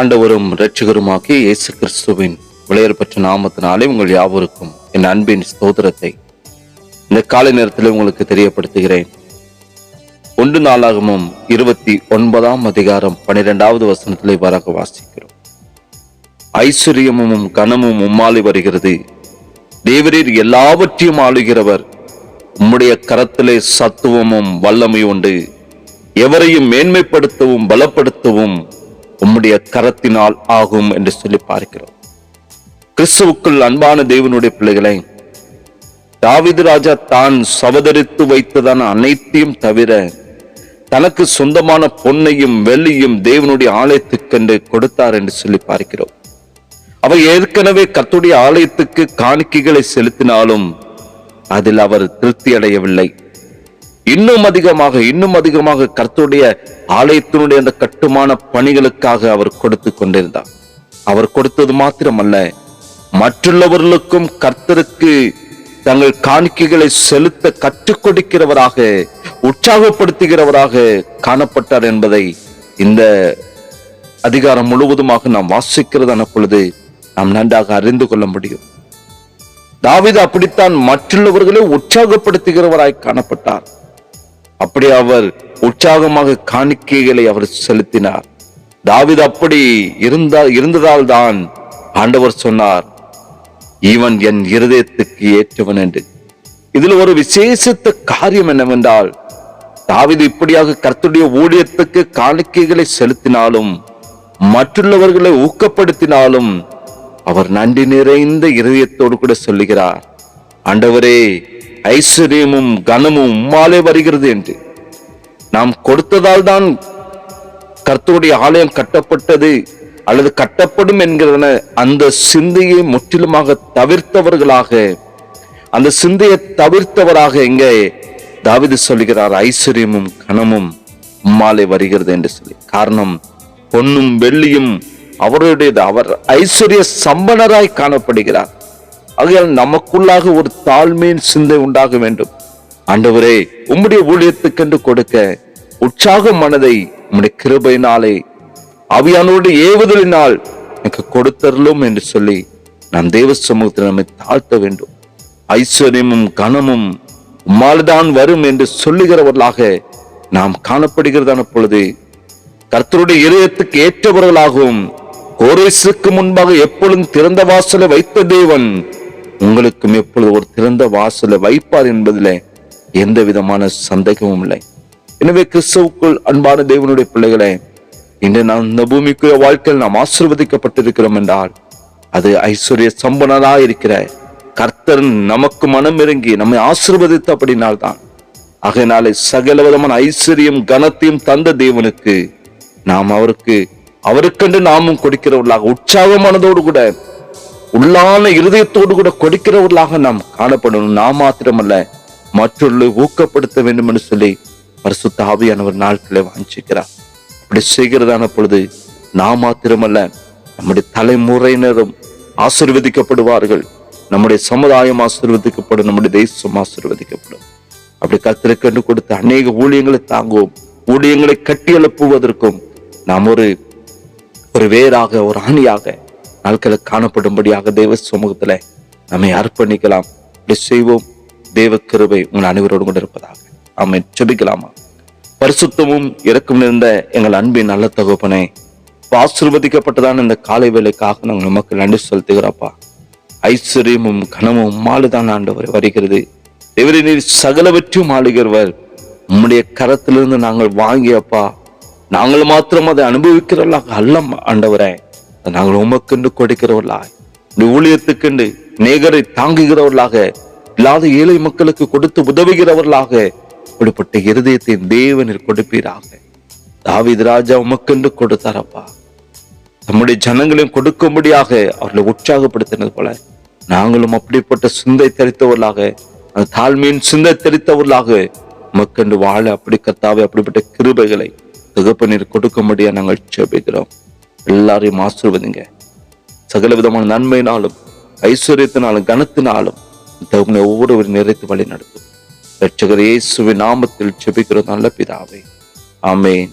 ஆண்டவரும் இரட்சகருமாகிய இயேசு கிறிஸ்துவின் விளையர் நாமத்தினாலே உங்கள் யாவருக்கும் என் அன்பின் ஸ்தோத்திரத்தை. இந்த காலை நேரத்தில் உங்களுக்கு தெரியப்படுத்துகிறேன். ஒன்று நாளாகமும் இருபத்தி ஒன்பதாம் அதிகாரம் பனிரெண்டாவது வசனத்திலே வராக வாசிக்கிறோம். ஐஸ்வர்யமும் கனமும் உம்மாலி வருகிறது. தேவரீர் எல்லாவற்றையும் ஆளுகிறவர். உம்முடைய கரத்திலே சத்துவமும் வல்லமை உண்டு. எவரையும் மேன்மைப்படுத்தவும் பலப்படுத்தவும் உம்முடைய கரத்தினால் ஆகும் என்று சொல்லி பார்க்கிறோம். கிறிஸ்துவுக்குள் அன்பான தேவனுடைய பிள்ளைகளை தாவீது ராஜா தான் சவதரித்து வைத்ததான அனைத்தையும் தவிர தனக்கு சொந்தமான பொன்னையும் வெள்ளியும் தேவனுடைய ஆலயத்துக்கென்று கொடுத்தார் என்று சொல்லி பார்க்கிறோம். அவர் ஏற்கனவே கத்துடைய ஆலயத்துக்கு காணிக்கைகளை செலுத்தினாலும் அதில் அவர் திருப்தி அடையவில்லை இன்னும் அதிகமாக இன்னும் அதிகமாக கர்த்தருடைய ஆலயத்தினுடைய அந்த கட்டுமான பணிகளுக்காக அவர் கொடுத்து கொண்டிருந்தார். அவர் கொடுத்தது மாத்திரமல்ல மற்றுள்ளவர்களுக்கும் கர்த்தருக்கு தங்கள் காணிக்கைகளை செலுத்த கற்றுக் கொடுக்கிறவராக உற்சாகப்படுத்துகிறவராக காணப்பட்டார் என்பதை இந்த அதிகாரம் முழுவதுமாக நாம் வாசிக்கிறதான பொழுது நாம் நன்றாக அறிந்து கொள்ள முடியும். தாவித அப்படித்தான் மற்றுள்ளவர்களை உற்சாகப்படுத்துகிறவராய் காணப்பட்டார். அப்படி அவர் உற்சாகமாக காணிக்கைகளை அவர் செலுத்தினார். தாவீது அப்படி இருந்தா இருந்ததால் தான் ஆண்டவர் சொன்னார் இவன் என் இருதயத்துக்கு ஏற்றவன் என்று. இதில் ஒரு விசேஷத்த காரியம் என்னவென்றால் தாவிது இப்படியாக கர்த்துடைய ஊழியத்துக்கு காணிக்கைகளை செலுத்தினாலும் மற்றுள்ளவர்களை ஊக்கப்படுத்தினாலும் அவர் நன்றி நிறைந்த இருதயத்தோடு கூட சொல்லுகிறார் ஆண்டவரே ஐஸ்வர்யமும் கனமும் உம்மாலே வருகிறது என்று. நாம் கொடுத்ததால் தான் கர்த்தருடைய ஆலயம் கட்டப்பட்டது அல்லது கட்டப்படும் என்கிறன அந்த சிந்தையை முற்றிலுமாக தவிர்த்தவர்களாக அந்த சிந்தையை தவிர்த்தவராக எங்கே தாவிது சொல்கிறார் ஐஸ்வர்யமும் கனமும் உம்மாலே வருகிறது என்று சொல்லி. காரணம் பொன்னும் வெள்ளியும் அவருடையது. அவர் ஐஸ்வர்ய சம்பனராய் காணப்படுகிறார். ஆகையால் நமக்குள்ளாக ஒரு தாழ்மையின் சிந்தை உண்டாக வேண்டும். ஆண்டவரே உம்முடைய ஊழியத்துக்கென்று கொடுக்க உற்சாக மனதை உம்முடைய கிருபையினாலே அவியானோடு ஏவுதலினால் எனக்கு கொடுத்தரலும் என்று சொல்லி நாம் தேவ சமூகத்தில் நம்மை தாழ்த்த வேண்டும். ஐஸ்வர்யமும் கனமும் உம்மால்தான் வரும் என்று சொல்லுகிறவர்களாக நாம் காணப்படுகிறதான பொழுது கர்த்தருடைய இதயத்துக்கு ஏற்றவர்களாகவும் கோரேசுக்கு முன்பாக எப்பொழுதும் திறந்த வாசலை வைத்த தேவன் உங்களுக்கும் எப்பொழுது ஒரு திறந்த வாசலை வைப்பார் என்பதில் எந்த விதமான சந்தேகமும் இல்லை. எனவே கிறிஸ்துவுக்குள் அன்பான தேவனுடைய பிள்ளைகளை இன்று நாம் இந்த பூமிக்குரிய வாழ்க்கையில் நாம் ஆசிர்வதிக்கப்பட்டிருக்கிறோம் என்றால் அது ஐஸ்வர்ய சம்பனராய் இருக்கிற கர்த்தர் நமக்கு மனம் இறங்கி நம்மை ஆசிர்வதித்த அப்படினால்தான் ஆகையினாலே சகல விதமான ஐஸ்வர்யம் கனத்தையும் தந்த தேவனுக்கு நாம் அவருக்கு அவருக்கென்று நாமும் கொடுக்கிறவர்களாக உற்சாகமானதோடு கூட உள்ளான இருதயத்தோடு கூட கொடுக்கிறவர்களாக நாம் காணப்படணும். நாம் மாத்திரமல்ல மற்றொரு ஊக்கப்படுத்த வேண்டும் என்று சொல்லி பரிசுத்த ஆவியானவர் நாட்களை வாஞ்சிக்கிறார். அப்படி செய்கிறதான பொழுது நாம் மாத்திரமல்ல நம்முடைய தலைமுறையினரும் ஆசிர்வதிக்கப்படுவார்கள். நம்முடைய சமுதாயம் ஆசிர்வதிக்கப்படும் நம்முடைய தேசம் ஆசிர்வதிக்கப்படும். அப்படி கத்திரக்கண்டு கொடுத்த அநேக ஊழியங்களை தாங்குவோம். ஊழியங்களை கட்டி எழுப்புவதற்கும் நாம் ஒரு ஒரு வேராக ஒரு ஆணியாக நாட்களில் காணப்படும்படியாக தேவ சமூகத்தில் நம்மை அர்ப்பணிக்கலாம். இப்படி செய்வோம். தேவ கிருபை உங்கள் அனைவரோடு கூட இருப்பதாக. நம்மை செபிக்கலாமா பரிசுத்தமும் இறக்கும் நிறைந்த எங்கள் அன்பின் நல்ல தகப்பனே ஆசிர்வதிக்கப்பட்டதான இந்த காலை வேலைக்காக நாங்கள் நமக்கு நன்றி செலுத்துகிறோப்பா ஐஸ்வர்யமும் கனமும் மாலுதான் ஆண்டவர் வருகிறது. இவரை நீர் சகலவற்றையும் ஆளுகிறவர் உம்முடைய கரத்திலிருந்து நாங்கள் வாங்கியப்பா நாங்கள் மாத்திரம் அதை அனுபவிக்கிறவர்களாக அல்லம் ஆண்டவரேன் நாங்கள் உமக்கென்று கொடுக்கிறவர்களாய் இந்த ஊழியத்துக்கென்று நேகரை தாங்குகிறவர்களாக இல்லாத ஏழை மக்களுக்கு கொடுத்து உதவுகிறவர்களாக இப்படிப்பட்ட இருதயத்தை தேவனில் கொடுப்பீராக. தாவித் ராஜா உமக்கென்று கொடுத்தாரப்பா. நம்முடைய ஜனங்களையும் கொடுக்கும்படியாக அவர்களை உற்சாகப்படுத்தினது போல நாங்களும் அப்படிப்பட்ட சிந்தை தெரித்தவர்களாக அந்த தாழ்மையின் சிந்தை தெரித்தவர்களாக உமக்கென்று வாழ அப்படி கத்தாவே அப்படிப்பட்ட கிருபைகளை தகப்பனீர் கொடுக்கும்படியா நாங்கள் செபிக்கிறோம் எல்லாரையும் ஆசிர்வதிங்க. சகல விதமான நன்மையினாலும் ஐஸ்வர்யத்தினாலும் கனத்தினாலும் தகுந்த ஒவ்வொருவரும் நிறைத்து வழி நடத்தும் ரட்சகர் இயேசுவின் நாமத்தில் ஜெபிக்கிறோம் நல்ல பிதாவே. ஆமேன்.